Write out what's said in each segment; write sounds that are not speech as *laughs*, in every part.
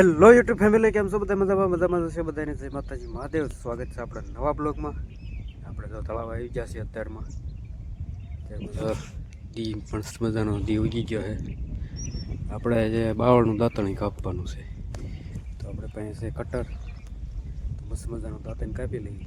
Hello YouTube family કેમ છો? બધા મજામાં? મજામાં છે બધાને જય માતાજી. મહાદેવ, સ્વાગત છે આપણા નવા બ્લોગમાં. આપણે તો તળાવ આવી ગયા છીએ અત્યારમાં. દી પણ મજાનો દી ઉગી ગયો છે. આપણે જે બાવળનું દાંતણ કાપવાનું છે. તો આપણે પાસે છે કટર મસ્ત મજાનું દાંતણ કાપી લઈએ.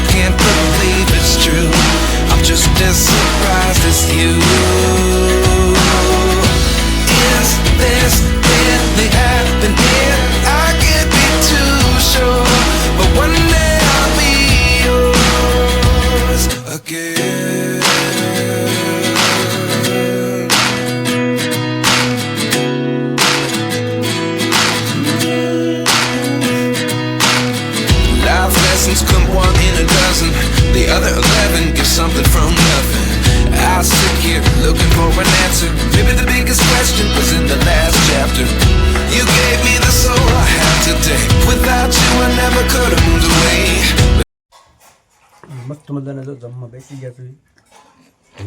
મસ્ત મજાના જો જમવા બેસી ગયા છે.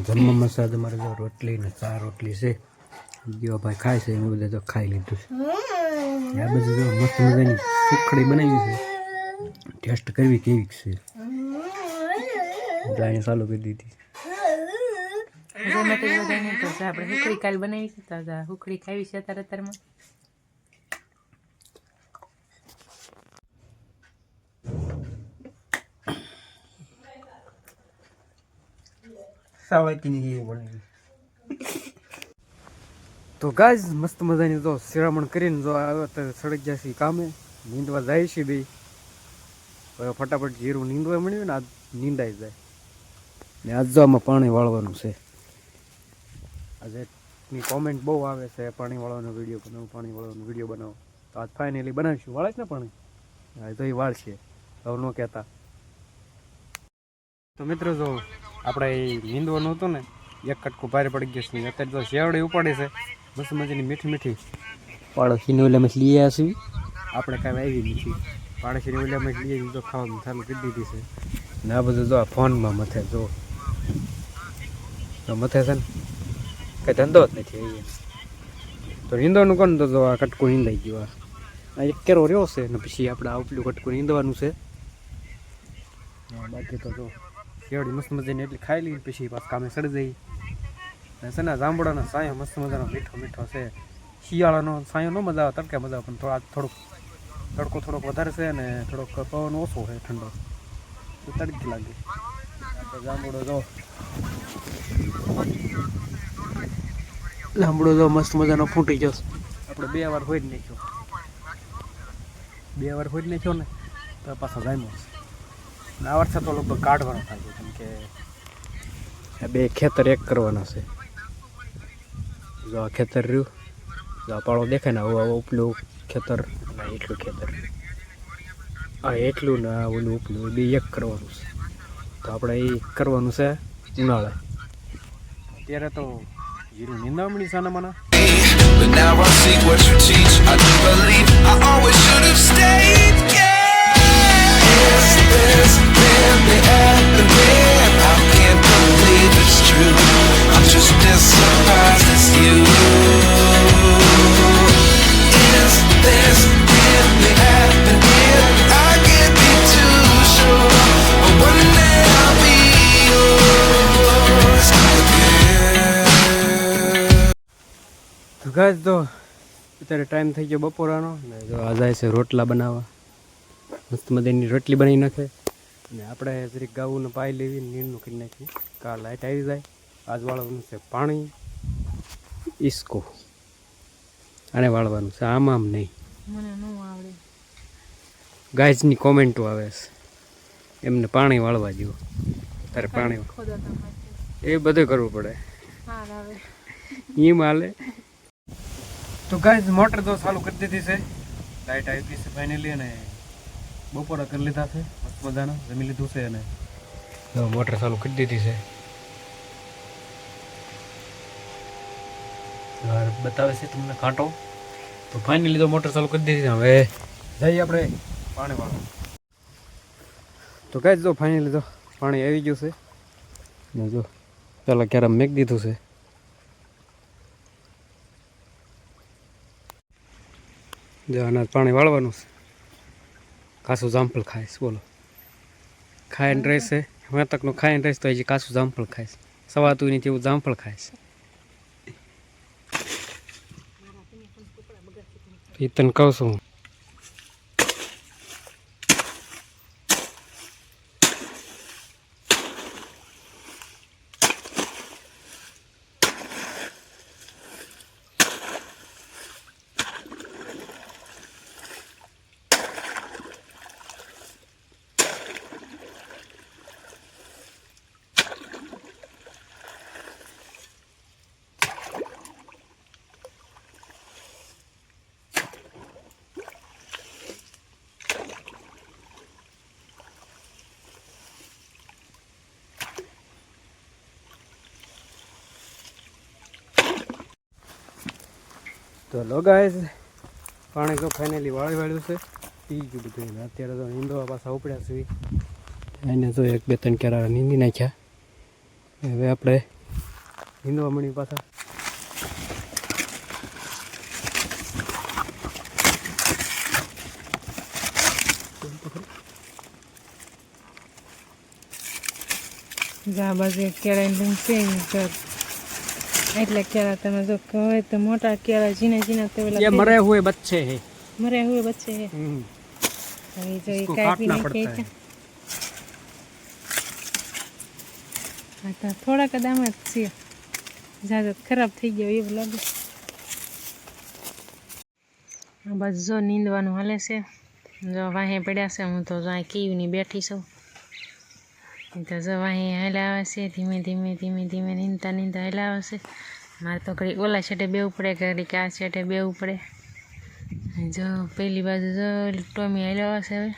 જમવામાં સાદ અમારે જો રોટલી ને ચા રોટલી છે. દીવા ભાઈ ખાય છે એમ બધા તો ખાઈ લીધું છે. આ બધું જો મસ્ત મજાની સુખડી બનાવી છે. ટેસ્ટ કરવી કેવી છે. એટલે ચાલુ કરી દીધી. આપણે હુકડી કાલ બનાવી છે તાજા આ હુકડી ખાવી છે અત્યારે અત્યારમાં. સાવાતીની એવું બનાવી તો ગાજ મસ્ત મજાની જો શિરામણ કરીને જો તો સડક છે કામે નીંદવા જાય છે બે હવે ફટાફટ જીરું નીંદવા મળ્યું ને આજ નીંદાઈ જાય ને આજ જો આમાં પાણી વાળવાનું છે આજે ની કોમેન્ટ બહુ આવે છે પાણી વાળવાનો વીડિયો બનાવો પાણી વાળવાનો વીડિયો બનાવો તો આજ ફાઇનલી બનાવીશું વાળે છે ને પાણી તો એ વાળશે હવે ન કહેતા તો મિત્રો, જો આપણે નીંદવાનું હતું ને, એક કટકું ભારે પડી ગયું છે. અત્યારે તો શેવડી ઉપાડી છે. મસ્ત મજાની મીઠી મીઠી પાડોશીની ઓલા મેં લઈ છીએ આપણે કાંઈ આવી નથી. પાડોશીની ઓલા મેં લઈ તો ખાવાનું ચાલુ કરી દીધી છે. ને આ બધું જો આ ફોનમાં મથે, જો. મથે છે ને, કંઈ ધંધો જ નથી આવી તો નીંદવાનું કોણ તો જો આ કટકું નીંદાઈ ગયું. આ એક કેરો રહ્યો છે ને, પછી આપણે આ ઉપલું કટકું નીંદવાનું છે. બાકી તો જો કેવડી મસ્ત મજાની એટલી ખાઈ લઈ પછી પાછું કામે સડી જઈ અને છે ને જાંબુડાનો સાયો મસ્ત મજાનો મીઠો મીઠો છે. શિયાળાનો સાયો ન મજા આવે, તડકે મજા આવે, પણ થોડા થોડુંક તડકો થોડોક વધારે છે અને થોડોક પવન ઓછો છે, ઠંડો. તો તડકી લાગે. તો જાંબુડો જો. લાંબડો જો મસ્ત મજાનો ફૂટી ગયો આપણે બે વાર હોય જ નાખ્યો બે વાર હોય જ નાખ્યો ને, તો પાછો જામ્યો આ વર્ષે તો લગભગ કાઢવાનો થાય છે કેમ કે આ બે ખેતર એક કરવાના છે. જો આ ખેતર રહ્યું જો આ પાળો દેખાય ને આવું આવું ઉપલું ખેતર અને એટલું ખેતર. આ એટલું ને ઓલું ઉપલું બે એક કરવાનું છે. તો આપણે એ કરવાનું છે ઉનાળે. અત્યારે તો જીરું નિંદામણી છે માના But now I see what you teach. I do believe I always should have stayed. ગાય તો અત્યારે ટાઈમ થઈ ગયો બપોરાનો. ને જો આ જાય છે રોટલા બનાવવા. મસ્ત મજાની રોટલી બનાવી નાખે. અને આપણે જરીક ગાવું પાઈ લેવી નીણનું કરી નાખી કા લાઇટ આવી જાય. આજ વાળવાનું છે પાણી. ઈસકો. આને વાળવાનું છે. આમ આમ નહીં. મને ન આવડે. ગાયજની કોમેન્ટો આવે છે. એમને પાણી વાળવા જેવું તારે પાણી એ બધું કરવું પડે. એમ હાલે. તો ગાય મોટર તો ચાલુ કરી દીધી છે. લાઇટ આવી ગઈ છે ફાઇનલી અને બપોરે કરી લીધા છે મજાના, જમી લીધું છે અને મોટર ચાલુ કરી દીધી છે. બતાવે છે તમને કાંટો તો ફાઇનલી તો મોટર ચાલુ કરી દીધી હવે જઈએ આપણે પાણી વાળું. તો કહી દો ફાઇનલી તો પાણી આવી ગયું છે. ને જો, પેલા ક્યારે મેક દીધું છે. જો અનાજ પાણી વાળવાનું છે. કાસું જામફળ ખાઈશ બોલો. ખાઈને રહેશે. હવે તકનું ખાઈને રહીશ તો હજી કાસું જામફળ ખાઈશ સવાતું નથી એવું જામફળ ખાઈશ એ તને કહું છું તો લો ગાઈઝ, પાણી તો ફાઇનલી વાળી વાળ્યું છે. પી ગયું બધું અત્યારે તો નીંદવા પાછા ઉપડ્યા સુધી એને તો એક, બે, ત્રણ કેરા નીંદી નાખ્યા. હવે આપણે નીંદવા મળી પાછા. જા બાજુ કેળાની લૂમ છે એટલે કેળા તમે જો કહે તો મોટા કેળા ઝીણા ઝીણા તો ये ઓલા मरे हुए बच्चे हैं મરે હુએ બચ્ચે હે हम्म, હવે જો ઈ इसको કાપી काटना નાખીએ पड़ता है હા તો થોડાક જ આમાં જ છે જાજો ખરાબ થઈ ગયો એવું લાગે આ બાજુ જો નીંદવાનું હાલે છે જો વાહે પડ્યા છે હું તો જો અહીં કીવની બેઠી છું ઈ તો જો અહીં હાલ્યા આવે છે ધીમે ધીમે ધીમે ધીમે નીંદતા નીંદતા હાલ્યા આવે છે મારે તો ઘડી ઓલા છેટે બેવું પડે ઘડી આ છેટે બેવું પડે જો પેલી બાજુ જો ટોમી હાલ્યો આવે છે હવે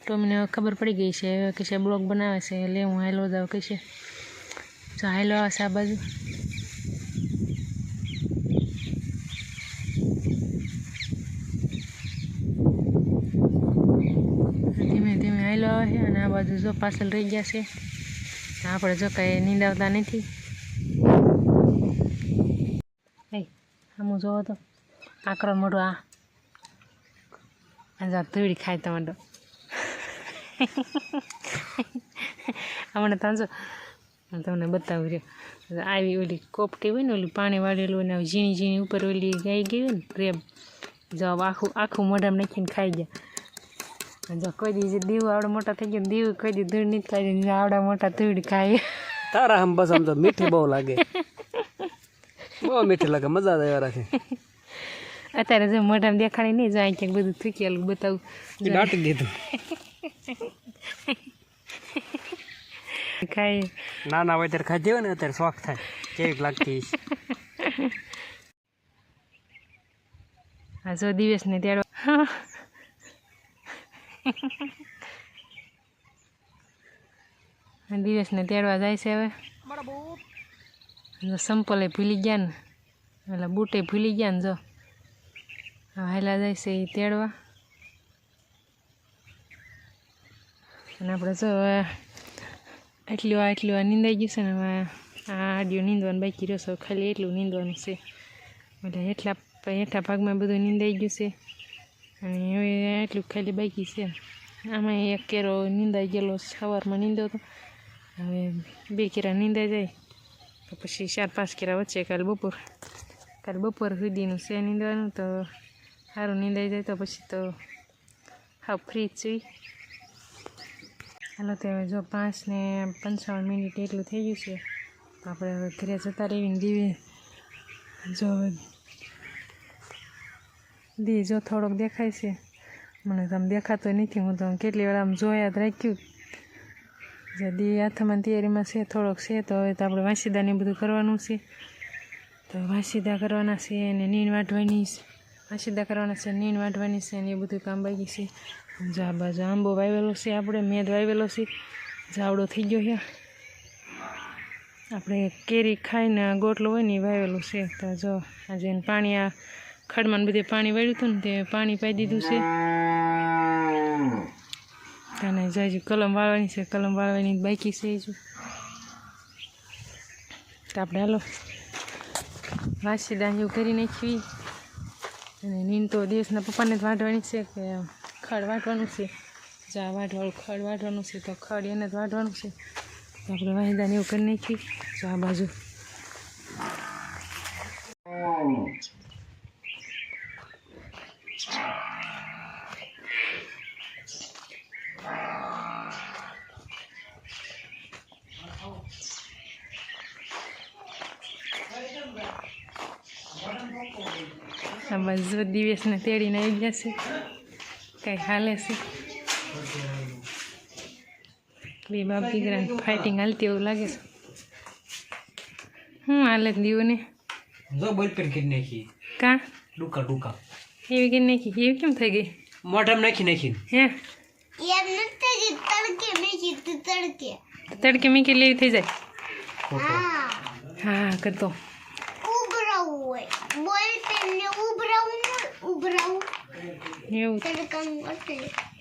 ટોમીને ખબર પડી ગઈ છે હવે કે છે બ્લોગ બનાવે છે એટલે હું હાલો જાઉં કે છે જો હાલો આવે આ બાજુ ધીમે છે અને આ બાજુ જો પાછળ રહી ગયા છે. આપણે જો કાંઈ નીંદાવતા નથી. આમ જોવો તો. આકરો મોઢું આ. આ જા ધૂળી ખાય તમારો હમણાં તાંજો તમને બતાવું રહ્યો. આવી ઓલી કોપટી હોય ને ઓલી પાણી વાળેલું હોય ને ઝીણી ઝીણી ઉપર ઓલી ગાઈ ગઈ હોય ને પ્રેમ. જવાબ આખું આખું મોઢામાં નાખીને ખાઈ ગયા. જો કોઈ દી દીવ આવડે મોટા થઈ ગયા દીવ કોઈ દી ધૂળ નથી ખાઈ આવડા મોટા ધૂળ ખાય. તારા આમ બસ આમ તો મીઠી બહુ લાગે. બહુ મીઠી લાગે મજા આવે રાખે અત્યારે જો મોઢામાં દેખાડી નહીં જાય ક્યાંક બધું થૂકેલું બતાવું. દાટી દીધું ખાય. નાના હોય ત્યારે ખાધી હોય ને અત્યારે શોખ થાય. કેવીક લાગતી હા આ જો દિવસને ત્યારે *laughs* દિવસને તેડવા જાય છે હવે. સંપલે ભૂલી ગયા ને, એટલે બૂટે ભૂલી ગયા ને જો. હાલા જાય છે એ તેડવા. અને આપણે જો હવે એટલું આ એટલું આ નીંદાઈ ગયું છે ને આ આડિયો નીંદવાનું બાકી રહ્યો છે ખાલી એટલું નીંદવાનું છે. એટલે એટલા હેઠા ભાગમાં બધું નીંદાઈ ગયું છે. અને હવે એટલું ખાલી બાકી છે આમાં એક કેરો નીંદાઈ ગયેલો સવારમાં નીંદો હતો હવે બે કેરા નીંદાઈ જાય તો પછી ચાર પાંચ કેરા વચ્ચે કાલે બપોર કાલે બપોર સુધીનું છે નીંદવાનું તો સારું નીંદાઈ જાય તો પછી તો હા ફ્રી જ છું હાલો તો હવે જો પાંચ ને પંચાવન મિનિટ એટલું થઈ ગયું છે આપણે હવે ઘરે જતા રહીને દીવી જો દી જો થોડોક દેખાય છે. મને તો આમ દેખાતો નથી. હું તો કેટલી વાર આમ જોયા જ રાખ્યું જદી હાથમાં તૈયારીમાં છે, થોડોક છે, તો હવે તો આપણે વાંસીદાને બધું કરવાનું છે. તો વાંસીદા કરવાના છે અને નીણ વાટવાની છે. વાંસીદા કરવાના છે, નીણ વાટવાની છે અને એ બધું કામ બાકી છે. જો આ બાજુ આંબો વાવેલો છે આપણે, મેદ વાવેલો છે. જાવડો થઈ ગયો છે. આપણે કેરી ખાઈને ગોટલો હોય ને એ વાવેલો છે. તો જો, આજે પાણી આ ખડમાં બધે પાણી વાળ્યું હતું ને તે પાણી પાઈ દીધું છે. અને જાજુ કલમ વાળવાની છે, કલમ વાળવાની બાકી છે હજુ. તો આપણે હાલો વાસીદા એવું કરી નાખવી અને નીંદ તો દિવસના પપ્પાને જ વાટવાની છે કે ખડ વાટવાનું છે. જા વાઢવાળું ખડ વાટવાનું છે તો ખડ એને જ વાટવાનું છે. તો આપણે વાહિદાને એવું કરી નાખી જો આ બાજુ આ બાજુ દિવસને તેડીને આવી ગયા છે. કંઈ હાલે છે. બે બાપ દીકરા ફાઇટિંગ હાલતી એવું લાગે છે. હું હાલે દીવને જો બોલ પેન કરી નાખી. કા? ડુકા ડુકા. એવી કે નાખી એવી કેમ થઈ ગઈ મોઢામાં નાખી નાખી હે એમ નથી થઈ તડકે મેં કીધું તડકે તડકે મીકી લેવી થઈ જાય હા હા કરતો ઉભરાવું હોય બોલ પેન ને ઉભરાવું ઉભરાવું એવું તડકાનું એટલે